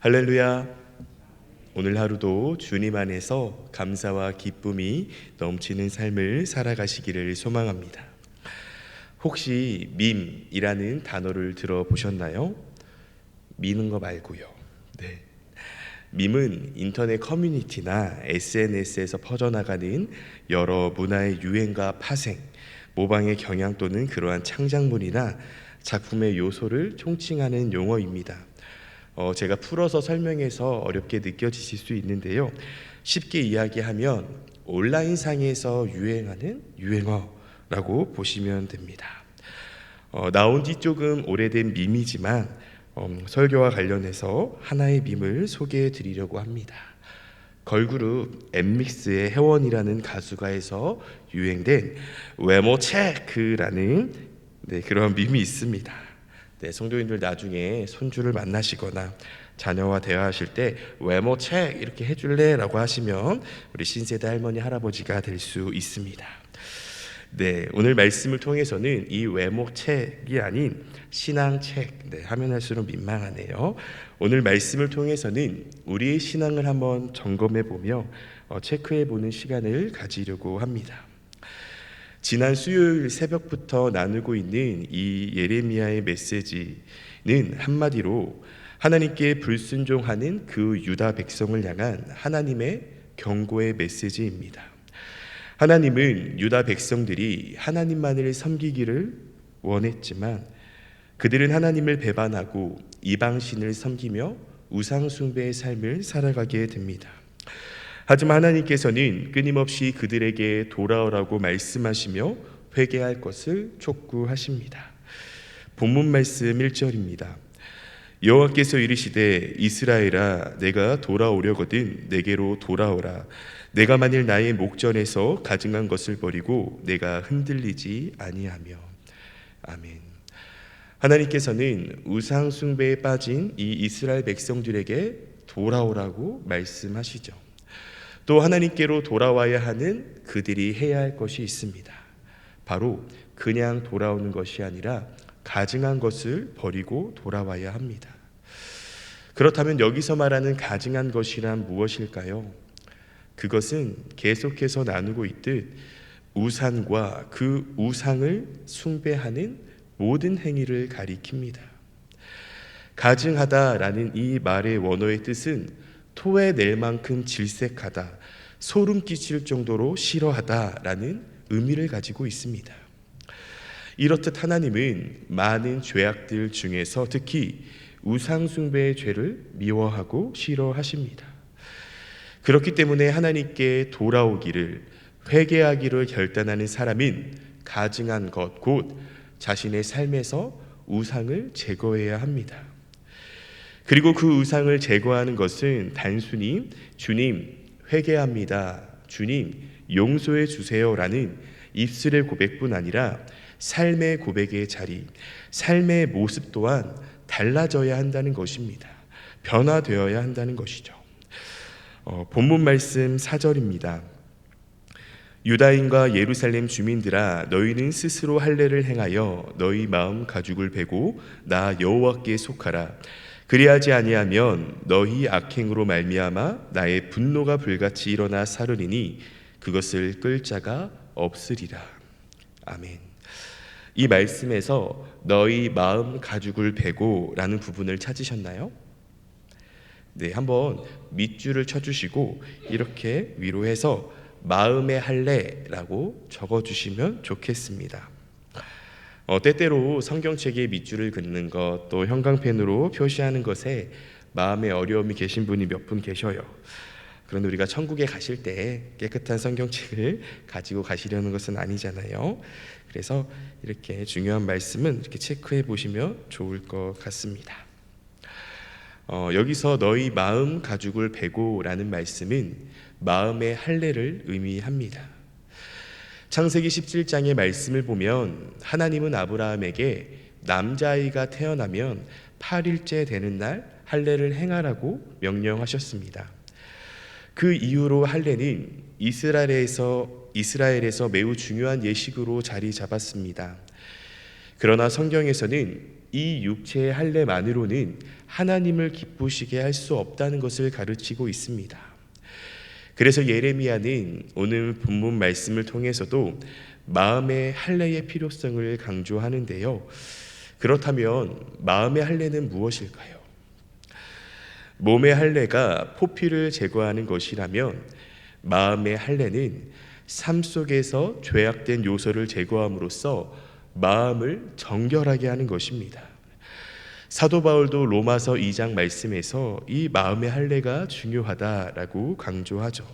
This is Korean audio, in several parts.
할렐루야. 오늘 하루도 주님 안에서 감사와 기쁨이 넘치는 삶을 살아가시기를 소망합니다. 혹시 밈이라는 단어를 들어보셨나요? 미는 거 말고요. 네. 밈은 인터넷 커뮤니티나 SNS에서 퍼져나가는 여러 문화의 유행과 파생, 모방의 경향 또는 그러한 창작물이나 작품의 요소를 총칭하는 용어입니다. 어, 제가 풀어서 설명해서 어렵게 느껴지실 수 있는데요. 쉽게 이야기하면 온라인 상에서 유행하는 유행어라고 보시면 됩니다. 어, 나온 지 조금 오래된 밈이지만 음, 설교와 관련해서 하나의 밈을 소개해 드리려고 합니다. 걸그룹 엠믹스의 혜원이라는 가수가 해서 유행된 외모 체크라는 네, 그런 밈이 있습니다. 네, 성도님들 나중에 손주를 만나시거나 자녀와 대화하실 때 외모 책 이렇게 해줄래라고 하시면 우리 신세대 할머니 할아버지가 될 수 있습니다. 네, 오늘 말씀을 통해서는 이 외모 책이 아닌 신앙 책 네, 하면 할수록 민망하네요. 오늘 말씀을 통해서는 우리의 신앙을 한번 점검해 보며 어, 체크해 보는 시간을 가지려고 합니다. 지난 수요일 새벽부터 나누고 있는 이 예레미야의 메시지는 한마디로 하나님께 불순종하는 그 유다 백성을 향한 하나님의 경고의 메시지입니다. 하나님은 유다 백성들이 하나님만을 섬기기를 원했지만 그들은 하나님을 배반하고 이방신을 섬기며 우상숭배의 삶을 살아가게 됩니다. 하지만 하나님께서는 끊임없이 그들에게 돌아오라고 말씀하시며 회개할 것을 촉구하십니다. 본문 말씀 1절입니다. 여호와께서 이르시되 이스라엘아 내가 돌아오려거든 내게로 돌아오라 내가 만일 나의 목전에서 가증한 것을 버리고 내가 흔들리지 아니하며 아멘. 하나님께서는 우상 숭배에 빠진 이 이스라엘 백성들에게 돌아오라고 말씀하시죠. 또 하나님께로 돌아와야 하는 그들이 해야 할 것이 있습니다. 바로 그냥 돌아오는 것이 아니라 가증한 것을 버리고 돌아와야 합니다. 그렇다면 여기서 말하는 가증한 것이란 무엇일까요? 그것은 계속해서 나누고 있듯 우상과 그 우상을 숭배하는 모든 행위를 가리킵니다. 가증하다라는 이 말의 원어의 뜻은 토해낼 만큼 질색하다, 소름 끼칠 정도로 싫어하다라는 의미를 가지고 있습니다. 이렇듯 하나님은 많은 죄악들 중에서 특히 우상숭배의 죄를 미워하고 싫어하십니다. 그렇기 때문에 하나님께 돌아오기를 회개하기를 결단하는 사람은 가증한 것 곧 자신의 삶에서 우상을 제거해야 합니다. 그리고 그 의상을 제거하는 것은 단순히 주님 회개합니다. 주님 용서해 주세요라는 입술의 고백뿐 아니라 삶의 고백의 자리, 삶의 모습 또한 달라져야 한다는 것입니다. 변화되어야 한다는 것이죠. 어, 본문 말씀 4절입니다. 유다인과 예루살렘 주민들아 너희는 스스로 할례를 행하여 너희 마음 가죽을 베고 나 여호와께 속하라 그리하지 아니하면 너희 악행으로 말미암아 나의 분노가 불같이 일어나 사르리니 그것을 끌 자가 없으리라. 아멘. 이 말씀에서 너희 마음 가죽을 베고라는 부분을 찾으셨나요? 네, 한번 밑줄을 쳐 주시고 이렇게 위로해서 마음의 할례라고 적어 주시면 좋겠습니다. 어, 때때로 성경책에 밑줄을 긋는 것, 또 형광펜으로 표시하는 것에 마음에 어려움이 계신 분이 몇 분 계셔요. 그런데 우리가 천국에 가실 때 깨끗한 성경책을 가지고 가시려는 것은 아니잖아요. 그래서 이렇게 중요한 말씀은 이렇게 체크해 보시면 좋을 것 같습니다. 어, 여기서 너희 마음 가죽을 베고라는 말씀은 마음의 할례를 의미합니다. 창세기 17장의 말씀을 보면 하나님은 아브라함에게 남자아이가 태어나면 8일째 되는 날 할례를 행하라고 명령하셨습니다. 그 이후로 할례는 이스라엘에서 이스라엘에서 매우 중요한 예식으로 자리 잡았습니다. 그러나 성경에서는 이 육체의 할례만으로는 하나님을 기쁘시게 할 수 없다는 것을 가르치고 있습니다. 그래서 예레미야는 오늘 본문 말씀을 통해서도 마음의 할례의 필요성을 강조하는데요. 그렇다면 마음의 할례는 무엇일까요? 몸의 할례가 포피를 제거하는 것이라면 마음의 할례는 삶 속에서 죄악된 요소를 제거함으로써 마음을 정결하게 하는 것입니다. 사도 바울도 로마서 2장 말씀에서 이 마음의 할례가 중요하다라고 강조하죠.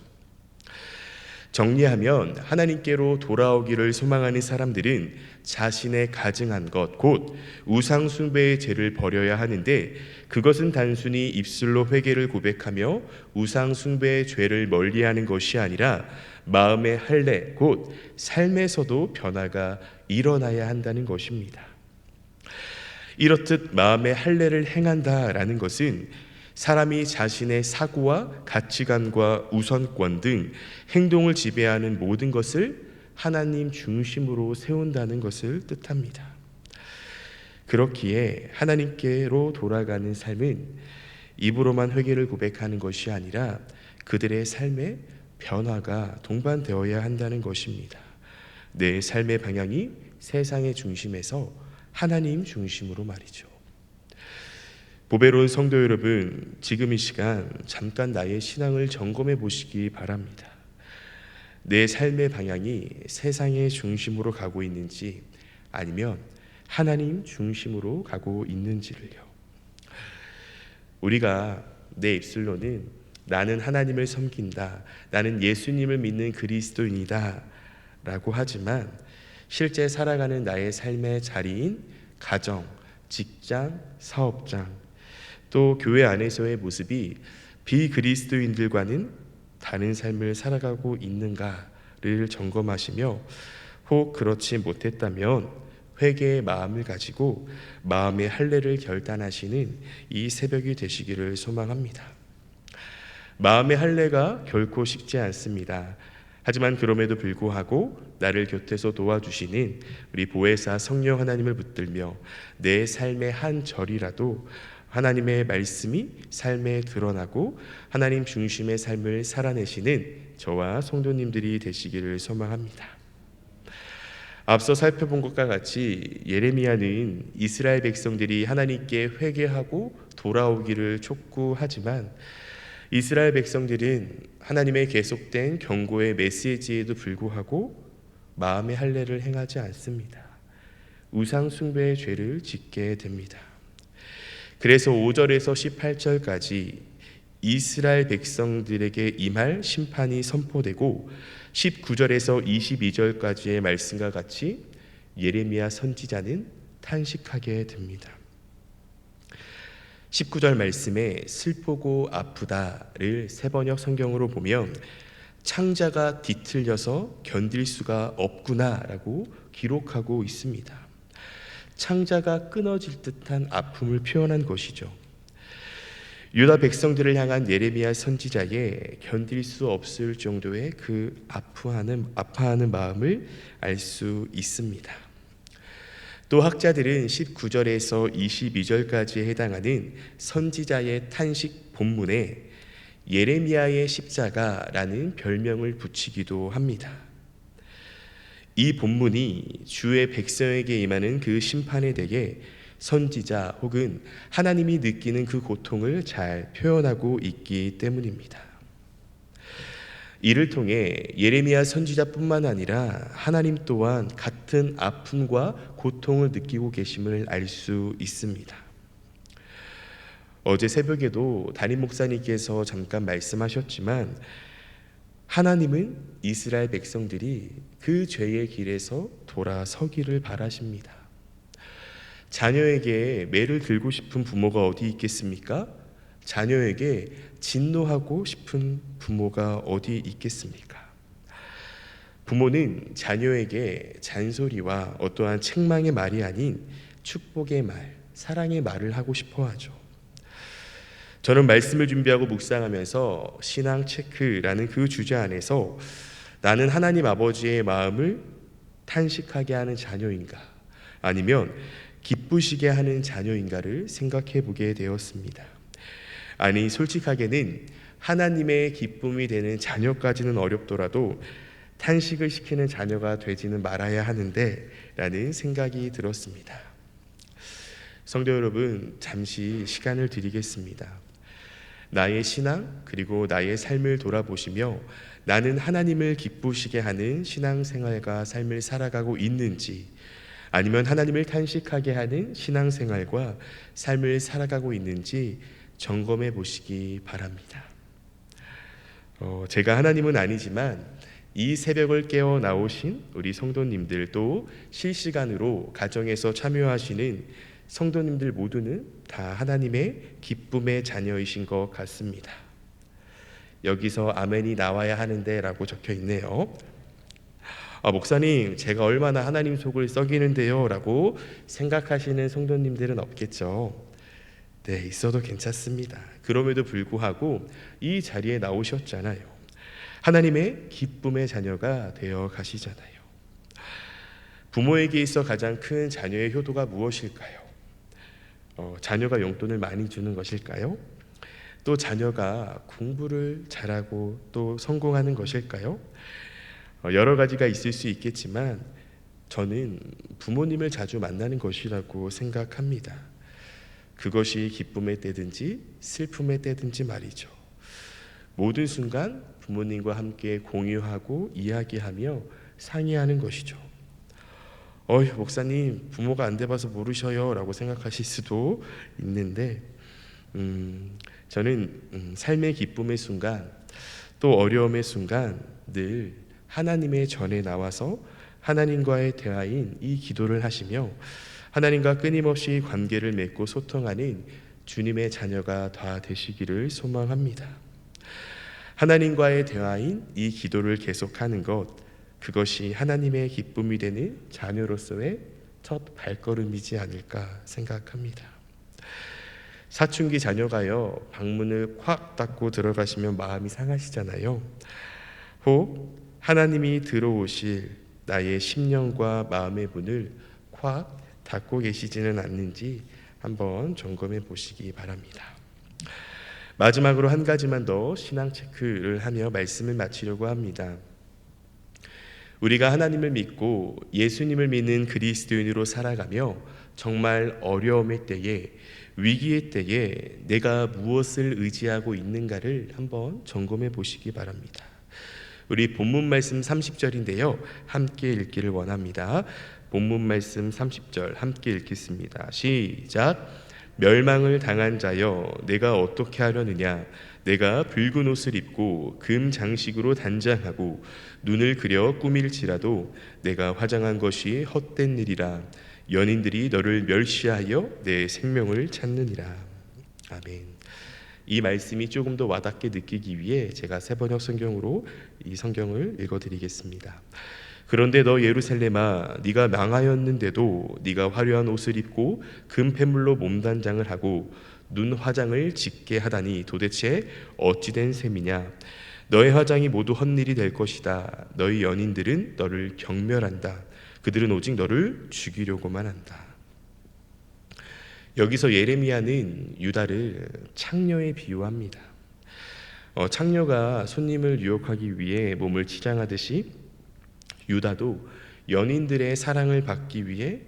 정리하면 하나님께로 돌아오기를 소망하는 사람들은 자신의 가증한 것, 곧 우상 숭배의 죄를 버려야 하는데 그것은 단순히 입술로 회개를 고백하며 우상 숭배의 죄를 멀리하는 것이 아니라 마음의 할례, 곧 삶에서도 변화가 일어나야 한다는 것입니다. 이렇듯 마음의 할례를 행한다라는 것은 사람이 자신의 사고와 가치관과 우선권 등 행동을 지배하는 모든 것을 하나님 중심으로 세운다는 것을 뜻합니다. 그렇기에 하나님께로 돌아가는 삶은 입으로만 회개를 고백하는 것이 아니라 그들의 삶에 변화가 동반되어야 한다는 것입니다. 내 삶의 방향이 세상의 중심에서 하나님 중심으로 말이죠. 보배로운 성도 여러분, 지금 이 시간 잠깐 나의 신앙을 점검해 보시기 바랍니다. 내 삶의 방향이 세상의 중심으로 가고 있는지 아니면 하나님 중심으로 가고 있는지를요. 우리가 내 입술로는 나는 하나님을 섬긴다. 나는 예수님을 믿는 그리스도인이다. 라고 하지만 실제 살아가는 나의 삶의 자리인 가정, 직장, 사업장, 또 교회 안에서의 모습이 비그리스도인들과는 다른 삶을 살아가고 있는가를 점검하시며 혹 그렇지 못했다면 회개의 마음을 가지고 마음의 할례를 결단하시는 이 새벽이 되시기를 소망합니다. 마음의 할례가 결코 쉽지 않습니다. 하지만 그럼에도 불구하고 나를 곁에서 도와주시는 우리 보혜사 성령 하나님을 붙들며 내 삶의 한 절이라도 하나님의 말씀이 삶에 드러나고 하나님 중심의 삶을 살아내시는 저와 성도님들이 되시기를 소망합니다. 앞서 살펴본 것과 같이 예레미야는 이스라엘 백성들이 하나님께 회개하고 돌아오기를 촉구하지만 이스라엘 백성들은 하나님의 계속된 경고의 메시지에도 불구하고 마음의 할례를 행하지 않습니다. 우상 숭배의 죄를 짓게 됩니다. 그래서 5절에서 18절까지 이스라엘 백성들에게 임할 심판이 선포되고 19절에서 22절까지의 말씀과 같이 예레미야 선지자는 탄식하게 됩니다. 19절 말씀에 슬프고 아프다를 세번역 성경으로 보면 창자가 뒤틀려서 견딜 수가 없구나라고 기록하고 있습니다. 창자가 끊어질 듯한 아픔을 표현한 것이죠. 유다 백성들을 향한 예레미야 선지자의 견딜 수 없을 정도의 그 아파하는 아파하는 마음을 알 수 있습니다. 또 학자들은 19절에서 22절까지에 해당하는 선지자의 탄식 본문에 예레미야의 십자가라는 별명을 붙이기도 합니다. 이 본문이 주의 백성에게 임하는 그 심판에 대해 선지자 혹은 하나님이 느끼는 그 고통을 잘 표현하고 있기 때문입니다. 이를 통해 예레미야 선지자뿐만 아니라 하나님 또한 같은 아픔과 고통을 느끼고 계심을 알 수 있습니다. 어제 새벽에도 담임 목사님께서 잠깐 말씀하셨지만 하나님은 이스라엘 백성들이 그 죄의 길에서 돌아서기를 바라십니다. 자녀에게 매를 들고 싶은 부모가 어디 있겠습니까? 자녀에게 진노하고 싶은 부모가 어디 있겠습니까? 부모는 자녀에게 잔소리와 어떠한 책망의 말이 아닌 축복의 말, 사랑의 말을 하고 싶어 하죠. 저는 말씀을 준비하고 묵상하면서 신앙 체크라는 그 주제 안에서 나는 하나님 아버지의 마음을 탄식하게 하는 자녀인가? 아니면 기쁘시게 하는 자녀인가를 생각해 보게 되었습니다. 아니 솔직하게는 하나님의 기쁨이 되는 자녀까지는 어렵더라도 탄식을 시키는 자녀가 되지는 말아야 하는데 라는 생각이 들었습니다. 성도 여러분, 잠시 시간을 드리겠습니다. 나의 신앙 그리고 나의 삶을 돌아보시며 나는 하나님을 기쁘시게 하는 신앙생활과 삶을 살아가고 있는지 아니면 하나님을 탄식하게 하는 신앙생활과 삶을 살아가고 있는지 점검해 보시기 바랍니다. 어, 제가 하나님은 아니지만 이 새벽을 깨어 나오신 우리 성도님들도 실시간으로 가정에서 참여하시는 성도님들 모두는 다 하나님의 기쁨의 자녀이신 것 같습니다. 여기서 아멘이 나와야 하는데라고 적혀 있네요. 아, 목사님, 제가 얼마나 하나님 속을 썩이는데요라고 생각하시는 성도님들은 없겠죠. 네, 있어도 괜찮습니다. 그럼에도 불구하고 이 자리에 나오셨잖아요. 하나님의 기쁨의 자녀가 되어 가시잖아요. 부모에게 있어 가장 큰 자녀의 효도가 무엇일까요? 어, 자녀가 용돈을 많이 주는 것일까요? 또 자녀가 공부를 잘하고 또 성공하는 것일까요? 어, 여러 가지가 있을 수 있겠지만 저는 부모님을 자주 만나는 것이라고 생각합니다. 그것이 기쁨의 때든지 슬픔의 때든지 말이죠. 모든 순간 부모님과 함께 공유하고 이야기하며 상의하는 것이죠. 어휴 목사님 부모가 안 돼봐서 모르셔요 라고 생각하실 수도 있는데 음, 저는 음, 삶의 기쁨의 순간 또 어려움의 순간 늘 하나님의 전에 나와서 하나님과의 대화인 이 기도를 하시며 하나님과 끊임없이 관계를 맺고 소통하는 주님의 자녀가 다 되시기를 소망합니다. 하나님과의 대화인 이 기도를 계속하는 것 그것이 하나님의 기쁨이 되는 자녀로서의 첫 발걸음이지 않을까 생각합니다. 사춘기 자녀가요 방문을 콱 닫고 들어가시면 마음이 상하시잖아요. 혹 하나님이 들어오실 나의 심령과 마음의 문을 콱 닫고 계시지는 않는지 한번 점검해 보시기 바랍니다. 마지막으로 한 가지만 더 신앙 체크를 하며 말씀을 마치려고 합니다. 우리가 하나님을 믿고 예수님을 믿는 그리스도인으로 살아가며 정말 어려움의 때에 위기의 때에 내가 무엇을 의지하고 있는가를 한번 점검해 보시기 바랍니다. 우리 본문 말씀 30절인데요. 함께 읽기를 원합니다. 본문 말씀 30절 함께 읽겠습니다. 시작. 멸망을 당한 자여 내가 어떻게 하려느냐 내가 붉은 옷을 입고 금 장식으로 단장하고 눈을 그려 꾸밀지라도 내가 화장한 것이 헛된 일이라 연인들이 너를 멸시하여 내 생명을 찾느니라 아멘. 이 말씀이 조금 더 와닿게 느끼기 위해 제가 세 번역 성경으로 이 성경을 읽어드리겠습니다. 그런데 너 예루살렘아 네가 망하였는데도 네가 화려한 옷을 입고 금패물로 몸단장을 하고 눈 화장을 짙게 하다니 도대체 어찌된 셈이냐? 너의 화장이 모두 헛일이 될 것이다. 너희 연인들은 너를 경멸한다. 그들은 오직 너를 죽이려고만 한다. 여기서 예레미야는 유다를 창녀에 비유합니다. 어, 창녀가 손님을 유혹하기 위해 몸을 치장하듯이 유다도 연인들의 사랑을 받기 위해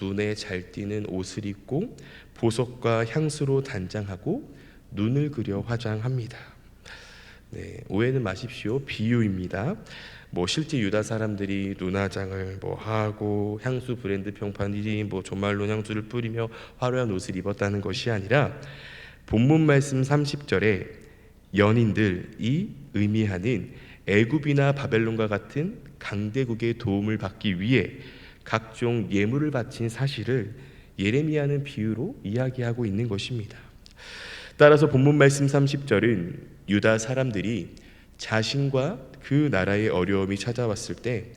눈에 잘 띄는 옷을 입고 보석과 향수로 단장하고 눈을 그려 화장합니다. 네, 오해는 마십시오. 비유입니다. 뭐 실제 유다 사람들이 눈화장을 뭐 하고 향수 브랜드 평판이 뭐 조말론 향수를 뿌리며 화려한 옷을 입었다는 것이 아니라 본문 말씀 30절에 연인들이 의미하는 애굽이나 바벨론과 같은 강대국의 도움을 받기 위해 각종 예물을 바친 사실을 예레미야는 비유로 이야기하고 있는 것입니다. 따라서 본문 말씀 30절은 유다 사람들이 자신과 그 나라의 어려움이 찾아왔을 때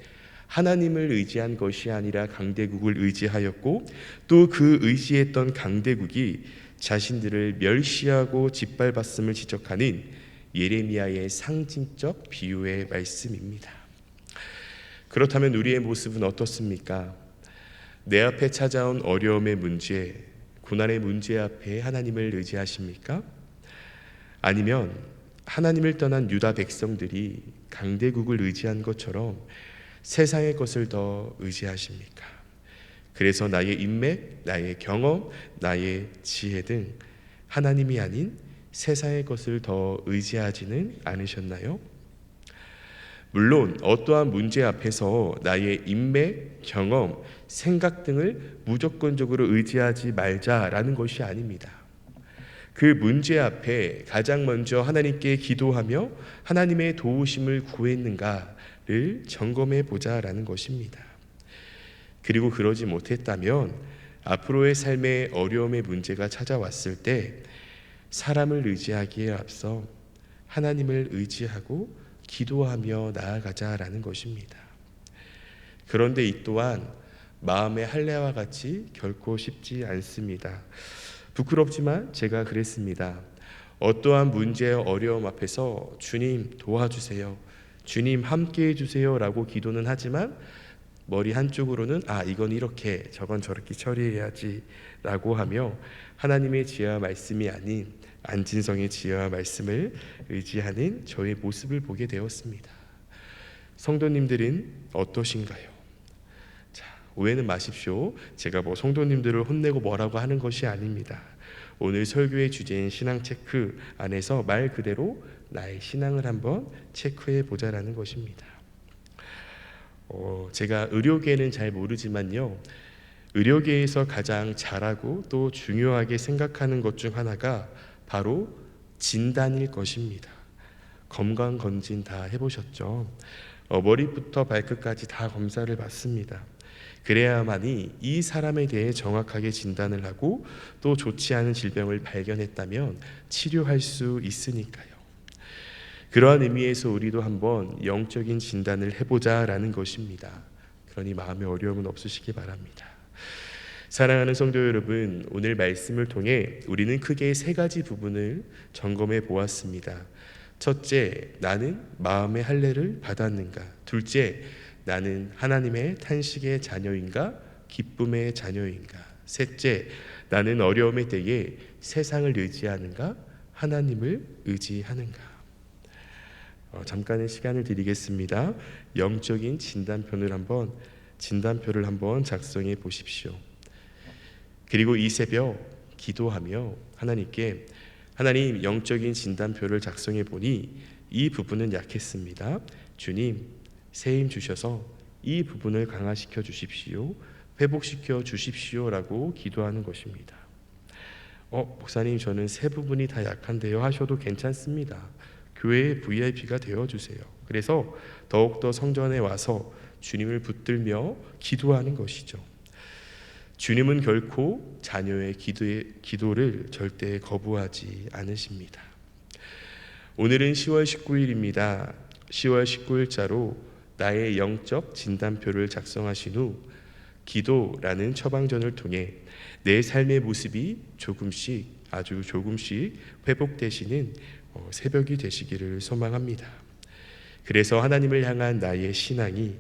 하나님을 의지한 것이 아니라 강대국을 의지하였고 또 그 의지했던 강대국이 자신들을 멸시하고 짓밟았음을 지적하는 예레미야의 상징적 비유의 말씀입니다. 그렇다면 우리의 모습은 어떻습니까? 내 앞에 찾아온 어려움의 문제, 고난의 문제 앞에 하나님을 의지하십니까? 아니면 하나님을 떠난 유다 백성들이 강대국을 의지한 것처럼 세상의 것을 더 의지하십니까? 그래서 나의 인맥, 나의 경험, 나의 지혜 등 하나님이 아닌 세상의 것을 더 의지하지는 않으셨나요? 물론 어떠한 문제 앞에서 나의 인맥, 경험, 생각 등을 무조건적으로 의지하지 말자라는 것이 아닙니다. 그 문제 앞에 가장 먼저 하나님께 기도하며 하나님의 도우심을 구했는가를 점검해 보자라는 것입니다. 그리고 그러지 못했다면 앞으로의 삶의 어려움의 문제가 찾아왔을 때 사람을 의지하기에 앞서 하나님을 의지하고 기도하며 나아가자라는 것입니다. 그런데 이 또한 마음의 할례와 같이 결코 쉽지 않습니다. 부끄럽지만 제가 그랬습니다. 어떠한 문제의 어려움 앞에서 주님 도와주세요. 주님 함께 해주세요라고 기도는 하지만 머리 한쪽으로는 아 이건 이렇게 저건 저렇게 처리해야지라고 하며 하나님의 지혜와 말씀이 아닌 안진성의 지혜와 말씀을 의지하는 저의 모습을 보게 되었습니다. 성도님들은 어떠신가요? 자, 오해는 마십시오. 제가 뭐 성도님들을 혼내고 뭐라고 하는 것이 아닙니다. 오늘 설교의 주제인 신앙 체크 안에서 말 그대로 나의 신앙을 한번 체크해 보자라는 것입니다. 어, 제가 의료계는 잘 모르지만요. 의료계에서 가장 잘하고 또 중요하게 생각하는 것 중 하나가 바로 진단일 것입니다. 건강 검진 다 해보셨죠? 어, 머리부터 발끝까지 다 검사를 받습니다. 그래야만이 이 사람에 대해 정확하게 진단을 하고 또 좋지 않은 질병을 발견했다면 치료할 수 있으니까요. 그러한 의미에서 우리도 한번 영적인 진단을 해보자라는 것입니다. 그러니 마음의 어려움은 없으시기 바랍니다. 사랑하는 성도 여러분, 오늘 말씀을 통해 우리는 크게 세 가지 부분을 점검해 보았습니다. 첫째, 나는 마음의 할례를 받았는가? 둘째, 나는 하나님의 탄식의 자녀인가? 기쁨의 자녀인가? 셋째, 나는 어려움의 때에 세상을 의지하는가? 하나님을 의지하는가? 어, 잠깐의 시간을 드리겠습니다. 영적인 진단표를 한번 진단표를 한번 작성해 보십시오. 그리고 이 새벽 기도하며 하나님께 하나님 영적인 진단표를 작성해 보니 이 부분은 약했습니다. 주님 새힘 주셔서 이 부분을 강화시켜 주십시오. 회복시켜 주십시오라고 기도하는 것입니다. 어, 목사님 저는 세 부분이 다 약한데요 하셔도 괜찮습니다. 교회의 VIP가 되어 주세요. 그래서 더욱더 성전에 와서 주님을 붙들며 기도하는 것이죠. 주님은 결코 자녀의 기도의, 기도를 절대 거부하지 않으십니다. 오늘은 10월 19일입니다. 10월 19일자로 나의 영적 진단표를 작성하신 후 기도라는 처방전을 통해 내 삶의 모습이 조금씩 아주 조금씩 회복되시는 어, 새벽이 되시기를 소망합니다. 그래서 하나님을 향한 나의 신앙이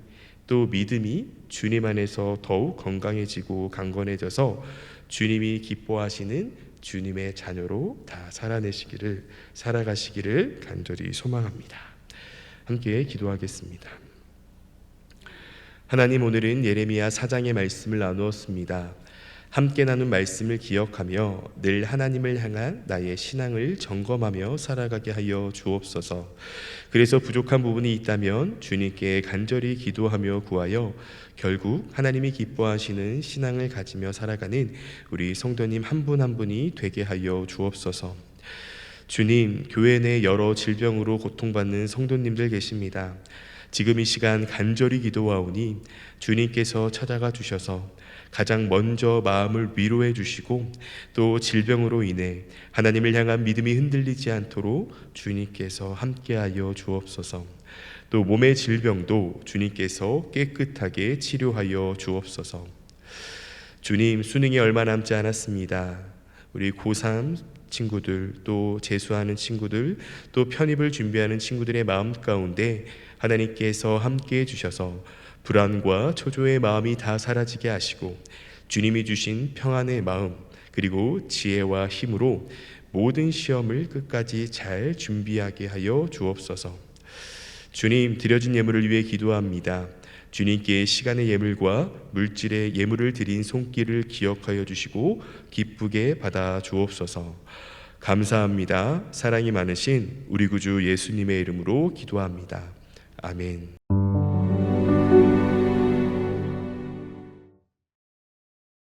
또 믿음이 주님 안에서 더욱 건강해지고 강건해져서 주님이 기뻐하시는 주님의 자녀로 다 살아내시기를 살아가시기를 간절히 소망합니다. 함께 기도하겠습니다. 하나님 오늘은 예레미야 4장의 말씀을 나누었습니다. 함께 나눈 말씀을 기억하며 늘 하나님을 향한 나의 신앙을 점검하며 살아가게 하여 주옵소서. 그래서 부족한 부분이 있다면 주님께 간절히 기도하며 구하여 결국 하나님이 기뻐하시는 신앙을 가지며 살아가는 우리 성도님 한 분 한 분이 되게 하여 주옵소서. 주님, 교회 내 여러 질병으로 고통받는 성도님들 계십니다. 지금 이 시간 간절히 기도하오니 주님께서 찾아가 주셔서 가장 먼저 마음을 위로해 주시고 또 질병으로 인해 하나님을 향한 믿음이 흔들리지 않도록 주님께서 함께하여 주옵소서. 또 몸의 질병도 주님께서 깨끗하게 치료하여 주옵소서. 주님 수능이 얼마 남지 않았습니다. 우리 고3 친구들 또 재수하는 친구들 또 편입을 준비하는 친구들의 마음 가운데 하나님께서 함께 해 주셔서 불안과 초조의 마음이 다 사라지게 하시고 주님이 주신 평안의 마음 그리고 지혜와 힘으로 모든 시험을 끝까지 잘 준비하게 하여 주옵소서. 주님 드려진 예물을 위해 기도합니다. 주님께 시간의 예물과 물질의 예물을 드린 손길을 기억하여 주시고 기쁘게 받아 주옵소서. 감사합니다. 사랑이 많으신 우리 구주 예수님의 이름으로 기도합니다. 아멘.